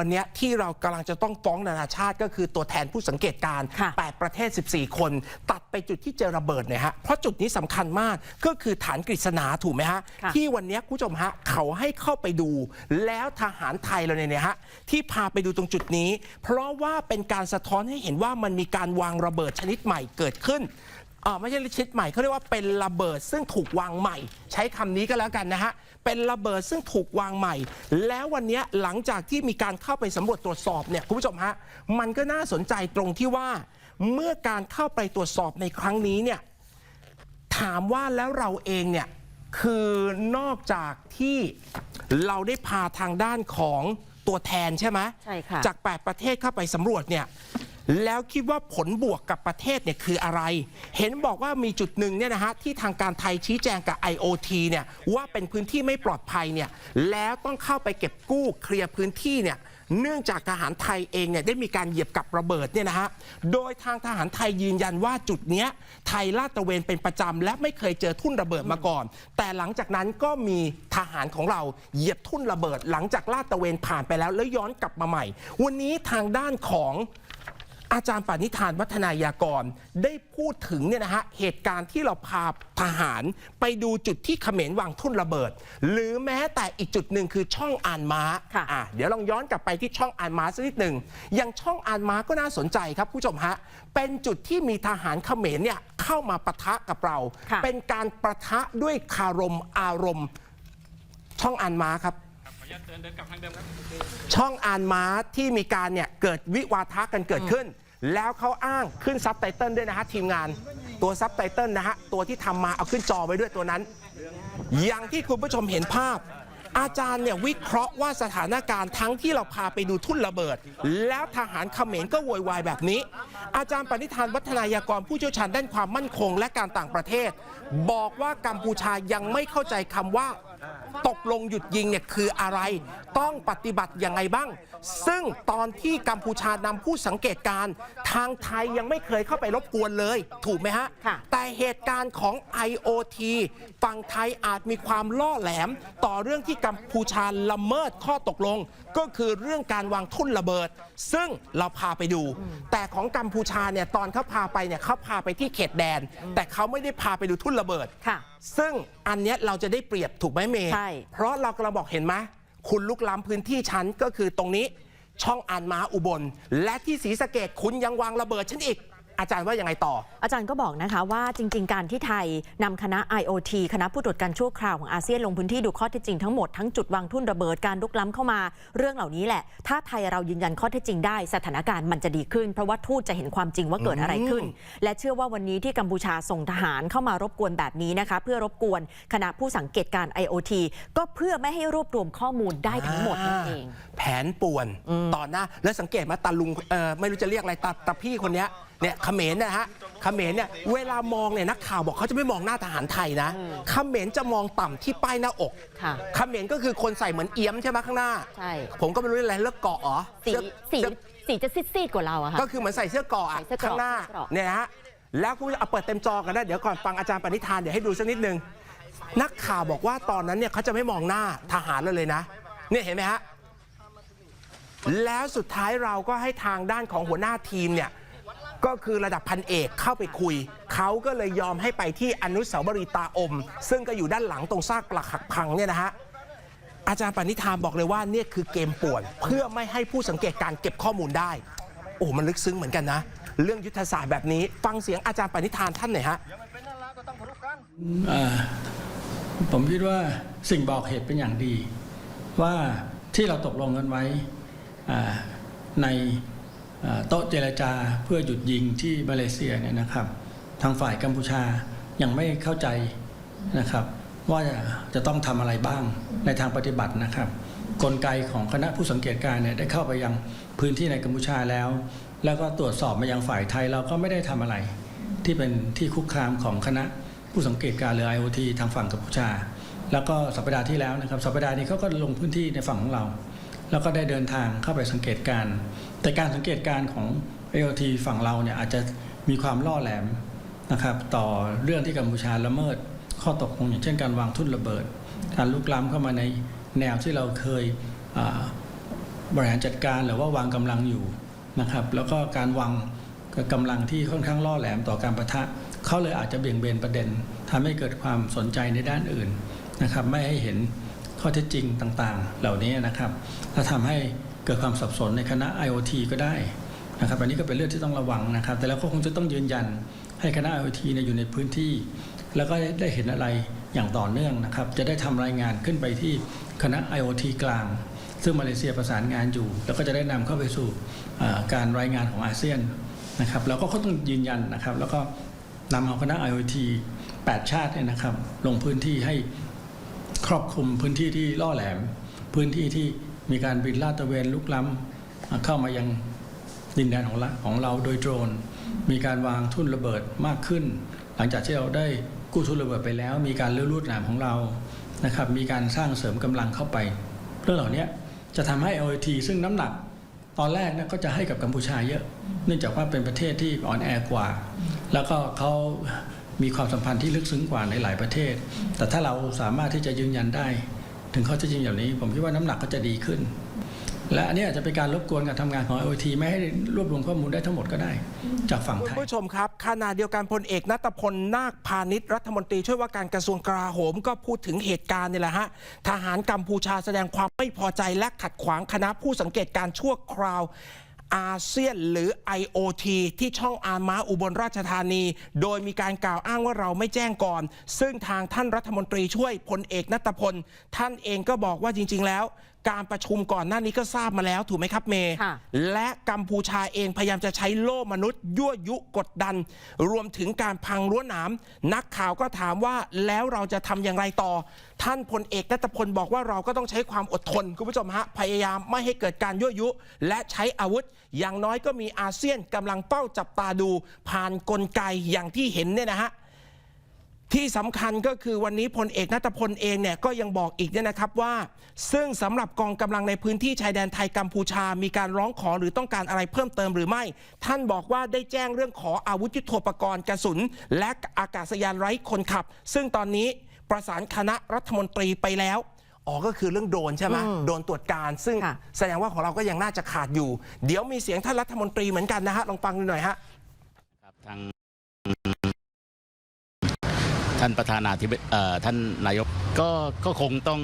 วันเนี้ยที่เรากำลังจะต้องฟ้องนานาชาติก็คือตัวแทนผู้สังเกตการณ์ค่ะ8ประเทศ 14 คน ตัดไปจุดที่เจอระเบิดเนี่ยฮะ เพราะจุดนี้สำคัญมากก็คือฐานกฤษณาถูกไหมฮะค่ะที่วันเนี้ยคุณผู้ชมฮะ เขาให้เข้าไปดู แล้วทหารไทยเราเนี่ยฮะ ที่พาไปดูตรงจุดนี้ เพราะว่าเป็นการสะท้อนให้เห็นว่ามันมีการวางระเบิดชนิดใหม่เกิดขึ้น เออไม่ใช่ชนิดใหม่เขาเรียกว่าเป็นระเบิดซึ่งถูกวางใหม่ ใช้คำนี้ก็แล้วกันนะฮะ เป็นระเบิดซึ่งถูกวางใหม่ แล้ววันเนี้ยหลังจากที่มีการเข้าไปสำรวจตรวจสอบเนี่ยคุณผู้ชมฮะมันก็น่าสนใจตรงที่ว่า เมื่อการเข้าไปตรวจสอบในครั้งนี้เนี่ยถามว่าแล้วเราเองเนี่ยคือนอกจากที่เราได้พาทางด้านของตัวแทนใช่ไหมใช่ค่ะจาก 8 ประเทศเข้าไปสำรวจเนี่ย แล้วคิดว่าผลบวกกับประเทศเนี่ยคืออะไร เห็นบอกว่ามีจุดหนึ่งเนี่ยนะฮะที่ทางการไทยชี้แจงกับ IOT เนี่ยว่าเป็นพื้นที่ไม่ปลอดภัยเนี่ยแล้วต้องเข้าไปเก็บกู้เคลียร์พื้นที่เนี่ยเนื่องจากทหารไทยเองเนี่ยได้มีการเหยียบกับระเบิดเนี่ยนะฮะ โดยทางทหารไทยยืนยันว่าจุดเนี้ยไทยลาดตระเวนเป็นประจำและไม่เคยเจอทุ่นระเบิดมาก่อน แต่หลังจากนั้นก็มีทหารของเราเหยียบทุ่นระเบิด หลังจากลาดตระเวนผ่านไปแล้วแล้วย้อนกลับมาใหม่ วันนี้ทางด้านของ อาจารย์ปณิธานวัฒนายากร ได้พูดถึงเนี่ยนะฮะเหตุการณ์ที่เราพาทหารไปดูจุดที่เขมรวางทุ่นระเบิด หรือแม้แต่อีกจุดหนึ่งคือช่องอ่านม้าค่ะอะเดี๋ยวลองย้อนกลับไปที่ช่องอ่านม้าสักนิดหนึ่งอย่างช่องอ่านม้าก็น่าสนใจครับผู้ชมฮะเป็นจุดที่มีทหารเขมรเนี่ยเข้ามาปะทะกับเราค่ะเป็นการปะทะด้วยคารมอารมณ์ ช่องอ่านม้าครับช่องอ่านม้าที่มีการเนี่ยเกิดวิวาทะกันเกิดขึ้น แล้วเขาอ้างขึ้นซับไตเติลด้วยนะฮะทีมงานตัวซับไตเติลนะฮะตัวที่ทำมาเอาขึ้นจอไว้ด้วยตัวนั้น อย่างที่คุณผู้ชมเห็นภาพ อาจารย์เนี่ยวิเคราะห์ว่าสถานการณ์ทั้งที่เราพาไปดูทุ่นระเบิด แล้วทหารเขมรก็โวยวายแบบนี้ อาจารย์ปณิธานวัฒนายากรผู้เชี่ยวชาญด้านความมั่นคง และการต่างประเทศ บอกว่ากัมพูชายังไม่เข้าใจคำว่า ตกลงหยุดยิงเนี่ยคืออะไร ต้องปฏิบัติยังไงบ้าง ซึ่งตอนที่กัมพูชานำผู้สังเกตการณ์ทางไทยยังไม่เคยเข้าไปรบกวนเลย ถูกไหมฮะค่ะแต่เหตุการณ์ของ IOT ฝั่งไทยอาจมีความล่อแหลม ต่อเรื่องที่กัมพูชาละเมิดข้อตกลง ก็คือเรื่องการวางทุ่นระเบิด ซึ่งเราพาไปดู แต่ของกัมพูชาเนี่ยตอนเขาพาไปเนี่ยเขาพาไปที่เขตแดน แต่เขาไม่ได้พาไปดูทุ่นระเบิด ค่ะ ซึ่งอันเนี้ยเราจะได้เปรียบถูกไหมเมย์ใช่ เพราะเรากำลังบอกเห็นไหมคุณลุกล้ำพื้นที่ฉันก็คือตรงนี้ ช่องอ่านม้าอุบล และที่ศรีสะเกดคุณยังวางระเบิดฉันอีก อาจารย์ว่ายังไงต่อ อาจารย์ก็บอกนะคะว่าจริง ๆ การที่ไทยนำคณะ IOT คณะผู้ตรวจการชั่วคราวของอาเซียนลงพื้นที่ดูข้อเท็จจริงทั้งหมดทั้งจุดวางทุ่นระเบิดการลุกล้ำเข้ามาเรื่องเหล่านี้แหละ ถ้าไทยเรายืนยันข้อเท็จจริงได้สถานการณ์มันจะดีขึ้น เพราะว่าทูตจะเห็นความจริงว่าเกิดอะไรขึ้น และเชื่อว่าวันนี้ที่กัมพูชาส่งทหารเข้ามารบกวนแบบนี้นะคะเพื่อรบกวนคณะผู้สังเกตการณ์ IOT ก็เพื่อไม่ให้รวบรวมข้อมูลได้ทั้งหมดนั่นเองแผนป่วนต่อหน้าแล้วสังเกตไหมาตาลุงเออไม่รู้จะเรียกอะไรตาตาพี่คนเนี้ยเนี่ยเขมรนะฮะเขมรเนี่ยเวลามองเนี่ยนักข่าวบอกเขาจะไม่มองหน้าทหารไทยนะเขมรจะมองต่ำที่ป้ายหน้าอกค่ะเขมรก็คือคนใส่เหมือนเอี้ยมใช่ไหมข้างหน้าใช่ผมก็ไม่รู้อะไรเลือกเกาะเหรอสีเสื้อสีเสื้อสีจะซีดๆกว่าเราอะค่ะก็คือเหมือนใส่เสื้อเกราะอะใส่เสื้อเกราะข้างหน้าเสื้อเกราะเนี่ยนะฮะแล้วคุณผู้ชมเอาเปิดเต็มจอกันนะเดี๋ยวก่อนฟังอาจารย์ปณิธานเดี๋ยวให้ดูสักนิดนึงนักข่าวบอกว่าตอนนั้นเนี่ยเขาจะไม่มองหน้าทหารเราเลยนะ เนี่ยเห็นไหมฮะแล้วสุดท้ายเราก็ให้ทางด้านของหัวหน้าทีมเนี่ย ก็คือระดับพันเอกเข้าไปคุย เขาก็เลยยอมให้ไปที่อนุสาวรีย์ตาอม ซึ่งก็อยู่ด้านหลังตรงซากปลักหักพังเนี่ยนะฮะอาจารย์ปณิธานบอกเลยว่าเนี่ยคือเกมป่วน เพื่อไม่ให้ผู้สังเกตการเก็บข้อมูลได้ โอ้มันลึกซึ้งเหมือนกันนะ เรื่องยุทธศาสตร์แบบนี้ ฟังเสียงอาจารย์ปณิธานท่านหน่อยฮะผมคิดว่าสิ่งบอกเหตุเป็นอย่างดี ว่าที่เราตกลงกันไว้ใน โต๊ะเจรจาเพื่อหยุดยิงที่มาเลเซียเนี่ยนะครับ ทางฝ่ายกัมพูชายังไม่เข้าใจนะครับ ว่าจะต้องทำอะไรบ้างในทางปฏิบัตินะครับ กลไกของคณะผู้สังเกตการณ์เนี่ยได้เข้าไปยังพื้นที่ในกัมพูชาแล้ว แล้วก็ตรวจสอบมายังฝ่ายไทยเราก็ไม่ได้ทำอะไร ที่เป็นที่คุกคามของคณะผู้สังเกตการณ์หรือ IoT ทางฝั่งกัมพูชา แล้วก็สัปดาห์ที่แล้วนะครับสัปดาห์นี้เขาก็ลงพื้นที่ในฝั่งของเรา แล้วก็ได้เดินทางเข้าไปสังเกตการ แต่การสังเกตการของ IoT ฝั่งเราเนี่ยอาจจะมีความล่อแหลมนะครับต่อเรื่องที่กัมพูชาละเมิด ข้อตกลงอย่างเช่นการวางทุ่นระเบิด การลุกล้ำเข้ามาในแนวที่เราเคยบริหารจัดการหรือว่าวางกำลังอยู่นะครับแล้วก็การวางกำลังที่ค่อนข้างล่อแหลมต่อการประทะเขาเลยอาจจะเบี่ยงเบนประเด็นทำให้เกิดความสนใจในด้านอื่นนะครับไม่ให้เห็น ข้อเท็จจริงต่างๆ เหล่านี้นะครับและทำให้เกิดความสับสนในคณะ IoT ก็ได้นะครับอันนี้ก็เป็นเรื่องที่ต้องระวังนะครับ แต่แล้วก็คงจะต้องยืนยันให้คณะ IoT เนี่ยอยู่ในพื้นที่ แล้วก็ได้เห็นอะไรอย่างต่อเนื่องนะครับ จะได้ทำรายงานขึ้นไปที่คณะ IoT กลาง ซึ่งมาเลเซียประสานงานอยู่ แล้วก็จะได้นำเข้าไปสู่การรายงานของอาเซียนนะครับแล้วก็เขาต้องยืนยันนะครับ แล้วก็นำเอาคณะ IoT 8 ชาติเนี่ยนะครับ ลงพื้นที่ให้ ครอบคลุมพื้นที่ที่ล่อแหลม พื้นที่ที่มีการบินลาดตระเวนลุกล้ำอ่าเข้ามายังดินแดนของเราของเราโดยโดรน มีการวางทุ่นระเบิดมากขึ้น หลังจากที่เราได้กู้ทุ่นระเบิดไปแล้ว มีการเลื่อรูดหนามของเรานะครับมีการสร้างเสริมกำลังเข้าไป เรื่องเหล่านี้จะทำให้ OIT ซึ่งน้ำหนักตอนแรกนี่ยก็จะให้กับกัมพูชาเยอะ เนื่องจากว่าเป็นประเทศที่อ่อนแอกว่า แล้วก็เขา มีความสัมพันธ์ที่ลึกซึ้งกว่าในหลายประเทศ แต่ถ้าเราสามารถที่จะยืนยันได้ ถึงข้อเท็จจริงอย่างนี้ ผมคิดว่าน้ำหนักก็จะดีขึ้น และอันนี้อาจจะเป็นการรบกวนการทำงานของ IoT ไม่ให้รวบรวมข้อมูลได้ทั้งหมดก็ได้ จากฝั่งคุณไทยผู้ชมครับขณะเดียวกันพลเอกนัตพลนาคพาณิชย์รัฐมนตรีช่วยว่าการกระทรวงกลาโหมก็พูดถึงเหตุการณ์นี่แหละฮะทหารกัมพูชาแสดงความไม่พอใจและขัดขวางคณะผู้สังเกตการณ์ชั่วคราว อาเซียนหรือ IoT ที่ช่องอามาอุบลราชธานี โดยมีการกล่าวอ้างว่าเราไม่แจ้งก่อน ซึ่งทางท่านรัฐมนตรีช่วยพลเอกนัตพล ท่านเองก็บอกว่าจริง ๆ แล้ว การประชุมก่อนหน้านี้ก็ทราบมาแล้วถูกไหมครับเมย์ค่ะและกัมพูชาเองพยายามจะใช้โล่มนุษย์ ยั่วยุกดดัน รวมถึงการพังรั้วหนาม นักข่าวก็ถามว่าแล้วเราจะทำอย่างไรต่อ ท่านพลเอกนัตพลบอกว่าเราก็ต้องใช้ความอดทนคุณผู้ชมฮะพยายามไม่ให้เกิดการยั่วยุ และใช้อาวุธ อย่างน้อยก็มีอาเซียนกำลังเป้าจับตาดู ผ่านกลไกอย่างที่เห็นเนี่ยนะฮะ ที่สำคัญก็คือวันนี้พลเอกนัตพลเองเนี่ยก็ยังบอกอีกเนี่ยนะครับว่า ซึ่งสำหรับกองกำลังในพื้นที่ชายแดนไทยกัมพูชา มีการร้องขอหรือต้องการอะไรเพิ่มเติมหรือไม่ ท่านบอกว่าได้แจ้งเรื่องขออาวุธยุทโธปกรณ์กระสุน และอากาศยานไร้คนขับ ซึ่งตอนนี้ประสานคณะรัฐมนตรีไปแล้วอ๋อก็คือเรื่องโดรนใช่ไหมโดรนตรวจการ ซึ่งค่ะแสดงว่าของเราก็ยังน่าจะขาดอยู่ เดี๋ยวมีเสียงท่านรัฐมนตรีเหมือนกันนะฮะลองฟังดูหน่อยฮะครับ ท่านประธานาธิบดีท่านนายกก็ก็คงต้อง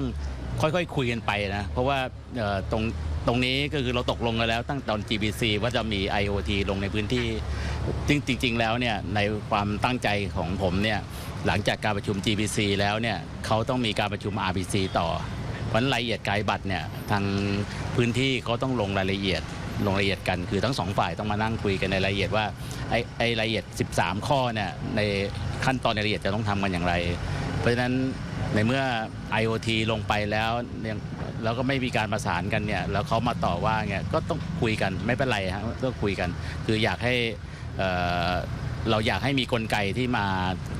ค่อยๆคุยกันไปนะ เพราะว่าตรงตรงนี้ก็คือเราตกลงกันแล้วตั้งตอน GBC ว่าจะมี IoT ลงในพื้นที่ จริงจริงๆแล้วเนี่ยในความตั้งใจของผมเนี่ยหลังจากการประชุม GBC แล้วเนี่ยเขาต้องมีการประชุม RBC ต่อเพราะรายละเอียดกายบัตรเนี่ยทางพื้นที่เขาต้องลงรายละเอียด ลงรายละเอียดกัน คือทั้งสองฝ่ายต้องมานั่งคุยกันในรายละเอียดว่าไอ้ไอ้รายละเอียด 13 ข้อเนี่ยในขั้นตอนในรายละเอียดจะต้องทำกันอย่างไร เพราะฉะนั้นในเมื่อ IoT ลงไปแล้วเนี่ยแล้วก็ไม่มีการประสานกันเนี่ยแล้วเขามาต่อว่าเนี่ยก็ต้องคุยกันไม่เป็นไรฮะต้องคุยกัน คืออยากให้เราอยากให้มีกลไกที่มา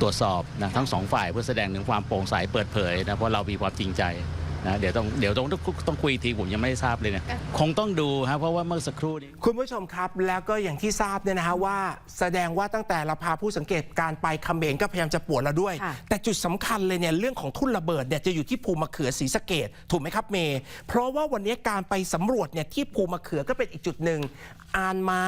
ตรวจสอบนะทั้งสองฝ่ายเพื่อแสดงถึงความโปร่งใสเปิดเผยนะเพราะเรามีความจริงใจ นะเดี๋ยวต้องเดี๋ยวต้องต้องต้องคุยอีกทีผมยังไม่ทราบเลยเนี่ยคงต้องดูครับเพราะว่าเมื่อสักครู่นี้คุณผู้ชมครับแล้วก็อย่างที่ทราบเนี่ยนะฮะว่า แสดงว่าตั้งแต่เราพาผู้สังเกตการไปคำเขมรก็พยายามจะปวดเราด้วยค่ะแต่จุดสำคัญเลยเนี่ยเรื่องของทุ่นระเบิดเนี่ยจะอยู่ที่ภูมะเขือศรีสะเกดถูกไหมครับเมย์เพราะว่าวันนี้การไปสำรวจเนี่ยที่ภูมะเขือก็เป็นอีกจุดหนึ่งอานม้า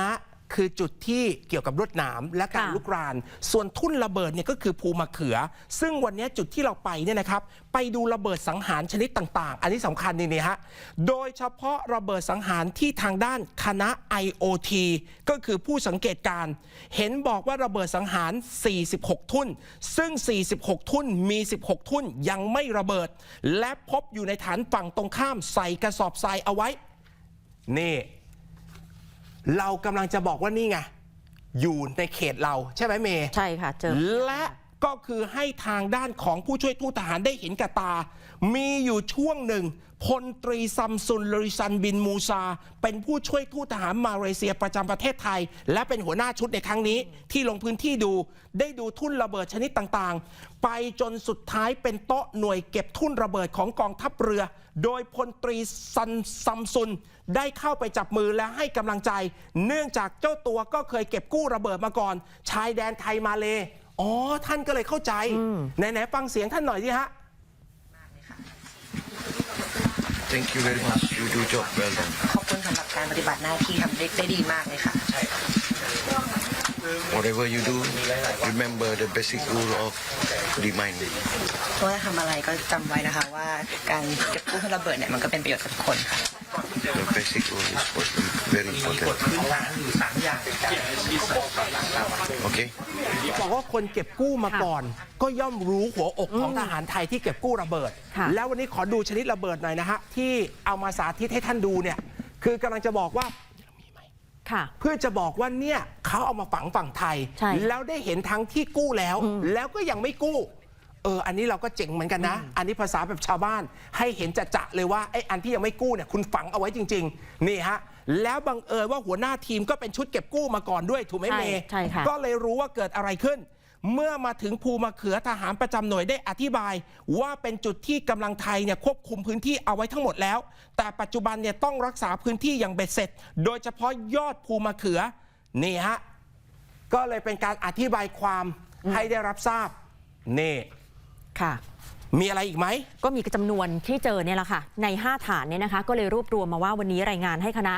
คือจุดที่เกี่ยวกับรวดหนามและการค่ะ ลุกราน ส่วนทุ่นระเบิดเนี่ยก็คือภูมะเขือ ซึ่งวันนี้จุดที่เราไปเนี่ยนะครับไปดูระเบิดสังหารชนิดต่างๆ อันนี้สำคัญนี่นี่ฮะโดยเฉพาะระเบิดสังหารที่ทางด้านคณะ IoT ก็คือผู้สังเกตการณ์เห็นบอกว่าระเบิดสังหาร 46 ทุ่น ซึ่ง 46 ทุ่นมี 16 ทุ่นยังไม่ระเบิด และพบอยู่ในฐานฝั่งตรงข้ามใส่กระสอบทรายเอาไว้ นี่ เรากำลังจะบอกว่านี่ไง อยู่ในเขตเราใช่ไหมเมย์ใช่ค่ะเจอและก็คือให้ทางด้านของผู้ช่วยทูตทหารได้เห็นกับตา มีอยู่ช่วงหนึ่ง พลตรีซัมซุนลริซันบินมูซา เป็นผู้ช่วยทูตทหารมาเลเซียประจำประเทศไทย และเป็นหัวหน้าชุดในครั้งนี้ ที่ลงพื้นที่ดูได้ดูทุ่นระเบิดชนิดต่างๆ ไปจนสุดท้ายเป็นโต๊ะหน่วยเก็บทุ่นระเบิดของกองทัพเรือ โดยพลตรีซันซัมซุนได้เข้าไปจับมือและให้กำลังใจ เนื่องจากเจ้าตัวก็เคยเก็บกู้ระเบิดมาก่อน ชายแดนไทยมาเลอ๋อท่านก็เลยเข้าใจไหนๆฟังเสียงท่านหน่อยสิฮะ Thank you very much. You do job well done. ขอบคุณสำหรับการปฏิบัติหน้าที่ทำได้ได้ดีมากเลยค่ะ Whatever you do, remember the basic rule of reminding. เพราะว่าทำอะไรก็จำไว้นะคะว่าการเก็บกู้ให้ระเบิดเนี่ยมันก็เป็นประโยชน์กับทุกคนค่ะ The basic rule is what very important. พื้นฐานอยู่สามอย่าง Okay? บอกว่าคนเก็บกู้มาค่ะก่อน ก็ย่อมรู้หัวอกของทหารไทยที่เก็บกู้ระเบิด ค่ะ แล้ววันนี้ขอดูชนิดระเบิดหน่อยนะฮะ ที่เอามาสาธิตให้ท่านดูเนี่ย คือกำลังจะบอกว่า ค่ะ เพื่อจะบอกว่าเนี่ยเขาเอามาฝังฝั่งไทย ใช่แล้วได้เห็นทั้งที่กู้แล้ว แล้วก็ยังไม่กู้ เออ อันนี้เราก็เจ๋งเหมือนกันนะ อันนี้ภาษาแบบชาวบ้าน ให้เห็นจะจะๆเลยว่าไอ้อันที่ยังไม่กู้เนี่ยคุณฝังเอาไว้จริง ๆ นี่ฮะ แล้วบังเอิญว่าหัวหน้าทีมก็เป็นชุดเก็บกู้มาก่อนด้วยถูกไหมใช่เมย์ใช่ค่ะก็เลยรู้ว่าเกิดอะไรขึ้น เมื่อมาถึงภูมะเขือทหารประจำหน่วยได้อธิบาย ว่าเป็นจุดที่กำลังไทยเนี่ยควบคุมพื้นที่เอาไว้ทั้งหมดแล้ว แต่ปัจจุบันเนี่ยต้องรักษาพื้นที่อย่างเบ็ดเสร็จ โดยเฉพาะยอดภูมะเขือนี่ฮะก็เลยเป็นการอธิบายความให้ได้รับทราบนี่ ค่ะ มีอะไรอีกไหม ก็มีจำนวนที่เจอเนี่ยแหละค่ะ ใน 5 ฐานเนี่ยนะคะ ก็เลยรวบรวมมาว่าวันนี้รายงานให้คณะ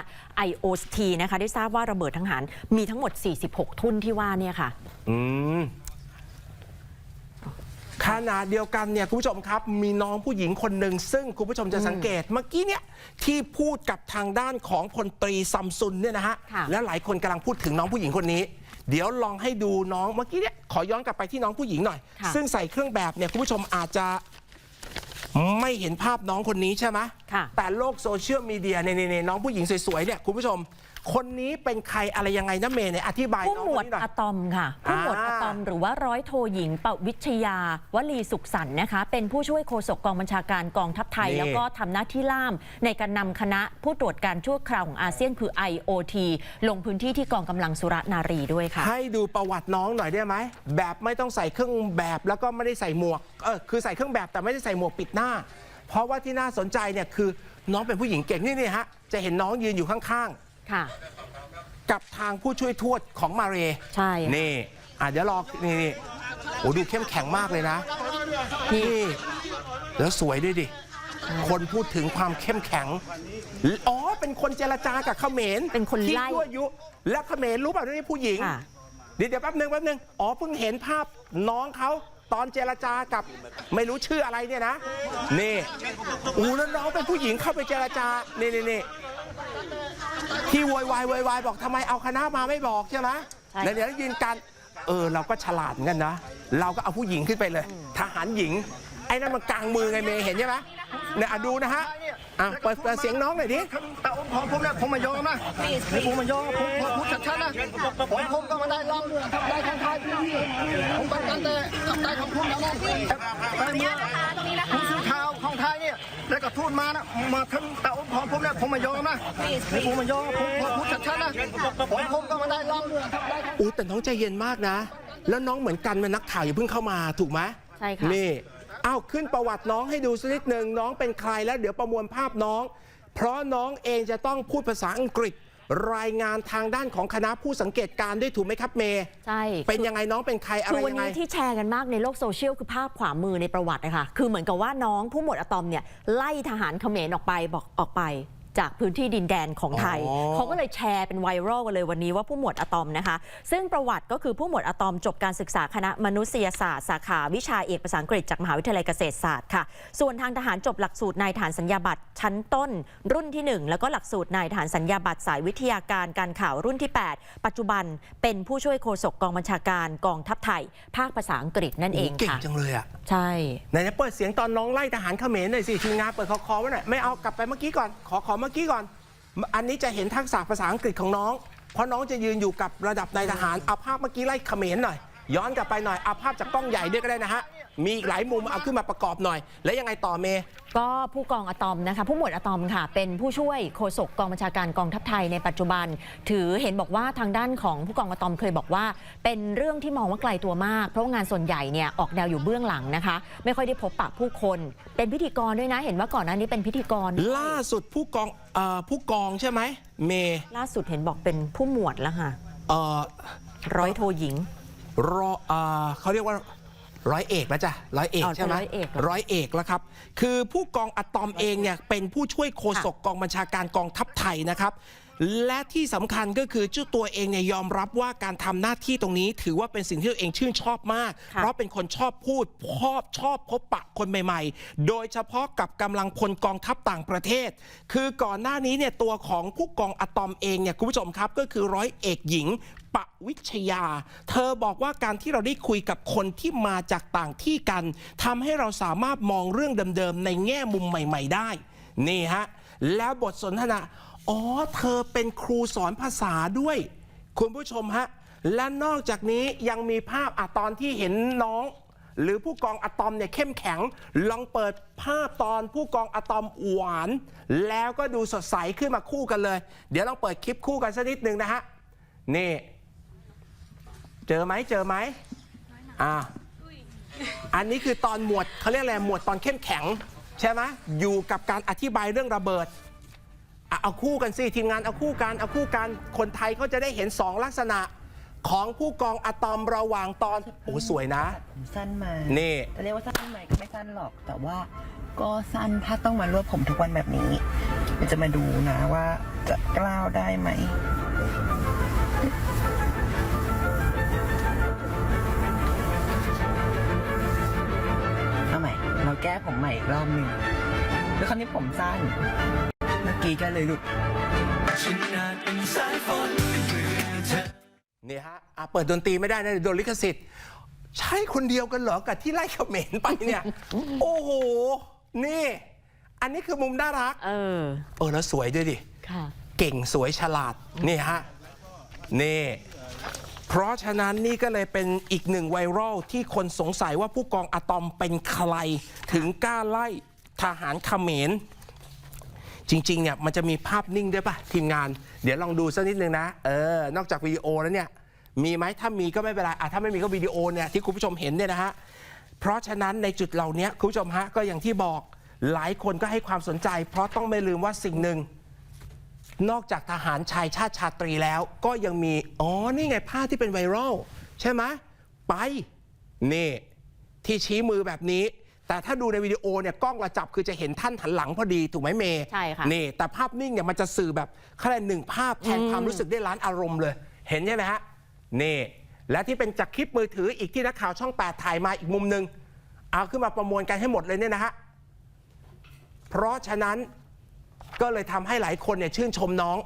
IOT นะคะ ได้ทราบว่าระเบิดทั้งหารมีทั้งหมด 46 ทุ่นที่ว่าเนี่ยค่ะ อืมขณะเดียวกันเนี่ยคุณผู้ชมครับ มีน้องผู้หญิงคนหนึ่งซึ่งคุณผู้ชมจะสังเกตเมื่อกี้เนี่ยที่พูดกับทางด้านของพลตรีซัมซุนเนี่ยนะฮะ ค่ะ และหลายคนกำลังพูดถึงน้องผู้หญิงคนนี้ เดี๋ยวลองให้ดูน้องเมื่อกี้เนี่ยขอย้อนกลับไปที่น้องผู้หญิงหน่อย ค่ะ ซึ่งใส่เครื่องแบบเนี่ยคุณผู้ชมอาจจะไม่เห็นภาพน้องคนนี้ใช่ไหม ค่ะ แต่โลกโซเชียลมีเดียเนี่ยๆๆน้องผู้หญิงสวยๆเนี่ยคุณผู้ชม คนนี้เป็นใครอะไรยังไงนะเมย์เนี่ยอธิบายผู้น้องหมควดนนี้หน่อย อะตอมค่ะ ผู้หมวดอ่าอะตอมหรือว่าร้อยโทหญิงปวิชยาวลีสุขสันต์นะคะ เป็นผู้ช่วยโฆษกกองบัญชาการกองทัพไทย นี่แล้วก็ทำหน้าที่ล่าม ในการนำคณะผู้ตรวจการชั่วคราวของอาเซียนคือ IOT ลงพื้นที่ที่กองกำลังสุรนารีด้วยค่ะ ให้ดูประวัติน้องหน่อยได้ไหม แบบไม่ต้องใส่เครื่องแบบแล้วก็ไม่ได้ใส่หมวกเออคือใส่เครื่องแบบแต่ไม่ได้ใส่หมวกปิดหน้า เพราะว่าที่น่าสนใจเนี่ยคือน้องเป็นผู้หญิงเก่งนี่นี่ฮะจะเห็นน้องยืนอยู่ข้าง ค่ะๆกับทางผู้ช่วยทวดของมาเรใช่นี่อะเดี๋ยวรอนี่นี่โอ้ดูเข้มแข็งมากเลยนะ นี่แล้วสวยด้วยดิ คนพูดถึงความเข้มแข็ง อ๋อ เป็นคนเจรจากับเขมรเป็นคนไล่ที่ยั่วยุ และเขมรรู้เปล่านี่ผู้หญิง ค่ะ เดี๋ยวเดี๋ยวแป๊บหนึ่งแป๊บหนึ่งอ๋อเพิ่งเห็นภาพน้องเขาตอนเจรจากับไม่รู้ชื่ออะไรเนี่ยนะ นี่อู้แล้วน้องเป็นผู้หญิงเข้าไปเจรจา นี่นี่นี่ ที่โวยวายโวยวายบอกทำไมเอาคณะมาไม่บอกใช่ไหมใช่แล้วเดี๋ยวยืนกันเออเราก็ฉลาดเหมือนกันนะ เราก็เอาผู้หญิงขึ้นไปเลย ทหารหญิง ไอ้นั่นมันกลางมือไงเมย์เห็นใช่ไหมเนี่ยอะดูนะฮะอะเปิดเปิดเสียงน้องหน่อยดิแต่องค์ของผมเนี่ยผมไม่ยอมนะผมไม่ยอมผมผมพูดชัดๆนะผมผมก็มาได้รับทำได้ของไทยผมต้องการแต่ทำได้ของผมแล้วนะแต่เมื่อ ผู้สื่อข่าวของไทยเนี่ยแล้วก็ทูตมานะมาถึงแต่องค์ของผมเนี่ยผมไม่ยอมนะผมไม่ยอมผมผมพูดชัดๆนะผมผมก็มาได้รับทำได้ของอู้แต่น้องใจเย็นมากนะ แล้วน้องเหมือนกันเป็นนักข่าวอย่าเพิ่งเข้ามาถูกไหมใช่ค่ะนี่อ้าวขึ้นประวัติน้องให้ดูสักนิดหนึ่งน้องเป็นใครแล้วเดี๋ยวประมวลภาพน้อง เพราะน้องเองจะต้องพูดภาษาอังกฤษ รายงานทางด้านของคณะผู้สังเกตการณ์ด้วยถูกไหมครับเมย์ใช่เป็นยังไงน้องเป็นใครอะไรคือวันยังไง นี้ที่แชร์กันมากในโลกโซเชียลคือภาพขวามือในประวัตินะคะคือเหมือนกับว่าน้องผู้หมวดอะตอมเนี่ยไล่ทหารเขมรออกไปบอกออกไป จากพื้นที่ดินแดนของไทยอ๋อเขาก็เลยแชร์เป็นไวรัลกันเลยวันนี้ว่าผู้หมวดอะตอมนะคะ ซึ่งประวัติก็คือผู้หมวดอะตอมจบการศึกษาคณะมนุษยศาสตร์สาขาวิชาเอกภาษาอังกฤษจากมหาวิทยาลัยเกษตรศาสตร์ค่ะ ส่วนทางทหารจบหลักสูตรนายฐานสัญญาบัตรชั้นต้น รุ่นที่ 1 แล้วก็หลักสูตรนายฐานสัญญาบัตรสายวิทยาการการข่าวรุ่นที่ 8 ปัจจุบันเป็นผู้ช่วยโฆษกกองบัญชาการกองทัพไทย ภาคภาษาอังกฤษนั่นเองเก่งค่ะจังเลยอะใช่ไหนๆเปิดเสียงตอนน้องไล่ทหารเขมรหน่อยสิทีมงานเปิดคอคอไว้หน่อยไม่เอากลับไปเมื่อกี้ก่อนขอขอเมื่อกี้ก่อน อันนี้จะเห็นทักษะภาษาอังกฤษของน้อง เพราะน้องจะยืนอยู่กับระดับนายทหารเอาภาพเมื่อกี้ไล่เขมรหน่อย ย้อนกลับไปหน่อยเอาภาพจากกล้องใหญ่ด้วยก็ได้นะฮะ มีอีกหลายมุมเอาขึ้นมาประกอบหน่อย แล้วยังไงต่อเมย์ ก็ผู้กองอะตอมนะคะ ผู้หมวดอะตอมค่ะ เป็นผู้ช่วยโฆษกกองบัญชาการกองทัพไทยในปัจจุบัน ถือเห็นบอกว่าทางด้านของผู้กองอะตอมเคยบอกว่า เป็นเรื่องที่มองว่าไกลตัวมาก เพราะว่างานส่วนใหญ่เนี่ยออกแนวอยู่เบื้องหลังนะคะ ไม่ค่อยได้พบปะผู้คน เป็นพิธีกรด้วยนะ เห็นว่าก่อนหน้านี้เป็นพิธีกรด้วยล่าสุดผู้กองเอ่อผู้กองใช่ไหมเมย์ล่าสุดเห็นบอกเป็นผู้หมวดแล้วค่ะ เอ่อร้อยโทหญิงรอเอ่อเขาเรียกว่า ร้อยเอกแล้วจ้ะร้อยเอกอ๋อใช่ไหมร้อยเอกเหรอร้อยเอกแล้วครับ คือผู้กองอะตอมเองเนี่ยเป็นผู้ช่วยโฆษกกองบัญชาการกองทัพไทยนะครับ และที่สำคัญก็คือเจ้าตัวเองเนี่ยยอมรับว่าการทำหน้าที่ตรงนี้ ถือว่าเป็นสิ่งที่ตัวเองชื่นชอบมากค่ะเพราะเป็นคนชอบพูดชอบชอบพบปะคนใหม่ ๆ โดยเฉพาะกับกำลังพลกองทัพต่างประเทศ คือก่อนหน้านี้เนี่ยตัวของผู้กองอะตอมเองเนี่ยคุณผู้ชมครับก็คือร้อยเอกหญิงปวิชยา เธอบอกว่าการที่เราได้คุยกับคนที่มาจากต่างที่กันทำให้เราสามารถมองเรื่องเดิมๆในแง่มุมใหม่ ๆ ได้ นี่ฮะ แล้วบทสนทนา อ๋อ เธอเป็นครูสอนภาษาด้วย คุณผู้ชมฮะ และนอกจากนี้ยังมีภาพอะตอนที่เห็นน้อง หรือผู้กองอะตอมเนี่ยเข้มแข็ง ลองเปิดภาพตอนผู้กองอะตอมหวาน แล้วก็ดูสดใสขึ้นมาคู่กันเลย เดี๋ยวลองเปิดคลิปคู่กันสักนิดหนึ่งนะฮะ นี่ เจอไหมเจอไหมอ่าอันนี้คือตอนหมวดเขาเรียกอะไรหมวดตอนเข้มแข็ง ใช่ไหมอยู่กับการอธิบายเรื่องระเบิด อะเอาคู่กันสิทีมงานเอาคู่กันเอาคู่กันคนไทยเขาจะได้เห็นสองลักษณะของผู้กองอะตอมระหว่างตอนโอ้สวยนะผมสั้นมานี่ จะเรียกว่าสั้นไหมก็ไม่สั้นหรอก แต่ว่าก็สั้นถ้าต้องมารวบผมทุกวันแบบนี้เดี๋ยวจะมาดูนะว่าจะกล้าวได้ไหม เอาใหม่ เราแก้ผมใหม่อีกรอบหนึ่งด้วยคำนี้ผมสั้น เมื่อกี้ก็เลยหลุดนี่ฮะอะเปิดดนตรีไม่ได้นะเดี๋ยวโดนลิขสิทธิ์ ใช่คนเดียวกันเหรอกับที่ไล่เขมรไปเนี่ย โอ้โห นี่ อันนี้คือมุมน่ารัก เออ เออแล้วสวยด้วยดิ ค่ะ เก่งสวยฉลาด นี่ฮะ นี่ เพราะฉะนั้นนี่ก็เลยเป็นอีกหนึ่งไวรัลที่คนสงสัยว่าผู้กองอะตอมเป็นใคร ถึงกล้าไล่ทหารเขมร จริงๆเนี่ยมันจะมีภาพนิ่งด้วยป่ะทีมงาน เดี๋ยวลองดูสักนิดนึงนะเออนอกจากวิดีโอแล้วเนี่ยมีไหมถ้ามีก็ไม่เป็นไรอะถ้าไม่มีก็วิดีโอเนี่ยที่คุณผู้ชมเห็นเนี่ยนะฮะเพราะฉะนั้นในจุดเหล่านี้คุณผู้ชมฮะก็อย่างที่บอกหลายคนก็ให้ความสนใจ เพราะต้องไม่ลืมว่าสิ่งหนึ่งนอกจากทหารชายชาติชาตรีแล้ว ก็ยังมี อ๋อ นี่ไงภาพที่เป็นไวรัลใช่ไหมไป นี่ ที่ชี้มือแบบนี้ แต่ถ้าดูในวิดีโอเนี่ยกล้องเราจับคือจะเห็นท่านหันหลังพอดีถูกไหมเมย์ใช่ค่ะนี่ แต่ภาพนิ่งเนี่ยมันจะสื่อแบบคะแนนหนึ่งภาพแทนความรู้สึกได้ล้านอารมณ์เลย เห็นใช่ไหมฮะนี่ และที่เป็นจากคลิปมือถืออีกที่นักข่าวช่อง8ถ่ายมาอีกมุมหนึ่งเอาขึ้นมาประมวลกันให้หมดเลยเนี่ยนะฮะเพราะฉะนั้นก็เลยทำให้หลายคนเนี่ยชื่นชมน้อง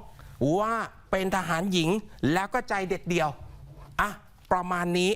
ว่าเป็นทหารหญิงแล้วก็ใจเด็ดเดียวอะประมาณนี้